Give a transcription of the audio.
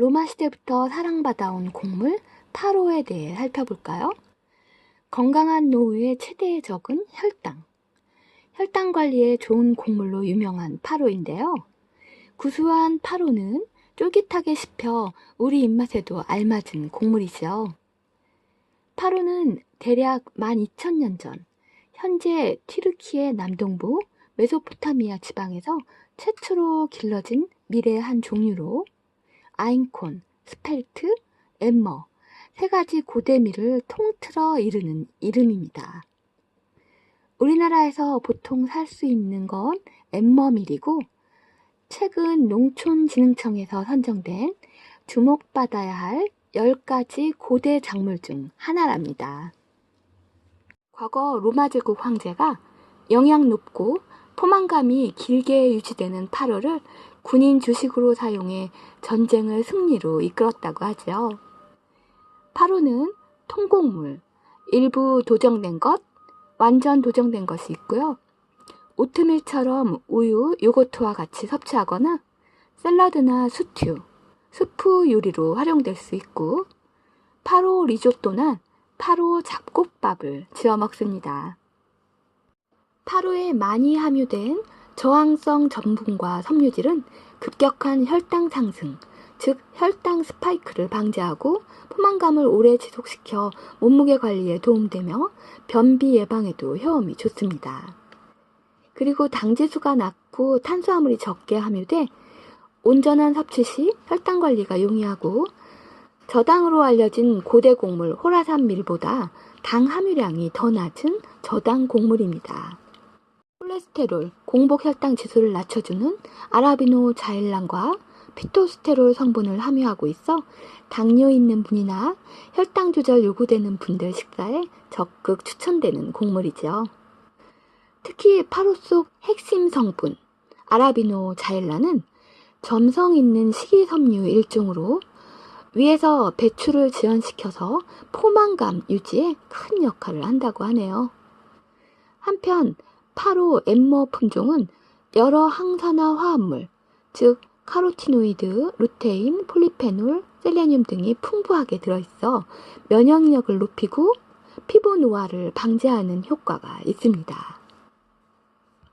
로마 시대부터 사랑받아온 곡물 파로에 대해 살펴볼까요? 건강한 노후의 최대의 적은 혈당. 혈당 관리에 좋은 곡물로 유명한 파로인데요. 구수한 파로는 쫄깃하게 씹혀 우리 입맛에도 알맞은 곡물이죠. 파로는 대략 12,000년 전, 현재 튀르키의 남동부 메소포타미아 지방에서 최초로 길러진 밀의 한 종류로 아인콘, 스펠트, 엠머 세 가지 고대 밀을 통틀어 이르는 이름입니다. 우리나라에서 보통 살 수 있는 건 엠머밀이고 최근 농촌진흥청에서 선정된 주목받아야 할 10가지 고대 작물 중 하나랍니다. 과거 로마 제국 황제가 영양 높고 포만감이 길게 유지되는 파로를 군인 주식으로 사용해 전쟁을 승리로 이끌었다고 하죠. 파로는 통곡물, 일부 도정된 것, 완전 도정된 것이 있고요. 오트밀처럼 우유, 요거트와 같이 섭취하거나 샐러드나 수튜, 수프 요리로 활용될 수 있고 파로 리조또나 파로 잡곡밥을 지어 먹습니다. 파로에 많이 함유된 저항성 전분과 섬유질은 급격한 혈당 상승, 즉 혈당 스파이크를 방지하고 포만감을 오래 지속시켜 몸무게 관리에 도움되며 변비 예방에도 효험이 좋습니다. 그리고 당지수가 낮고 탄수화물이 적게 함유돼 온전한 섭취 시 혈당 관리가 용이하고 저당으로 알려진 고대 곡물 호라산 밀보다 당 함유량이 더 낮은 저당 곡물입니다. 콜레스테롤, 공복 혈당 지수를 낮춰주는 아라비노 자일란과 피토스테롤 성분을 함유하고 있어 당뇨 있는 분이나 혈당 조절 요구되는 분들 식사에 적극 추천되는 곡물이죠. 특히 파로 속 핵심 성분 아라비노 자일란은 점성 있는 식이섬유 일종으로 위에서 배출을 지연시켜서 포만감 유지에 큰 역할을 한다고 하네요. 한편 파로 엠머 품종은 여러 항산화 화합물, 즉 카로티노이드, 루테인, 폴리페놀, 셀레늄 등이 풍부하게 들어있어 면역력을 높이고 피부 노화를 방지하는 효과가 있습니다.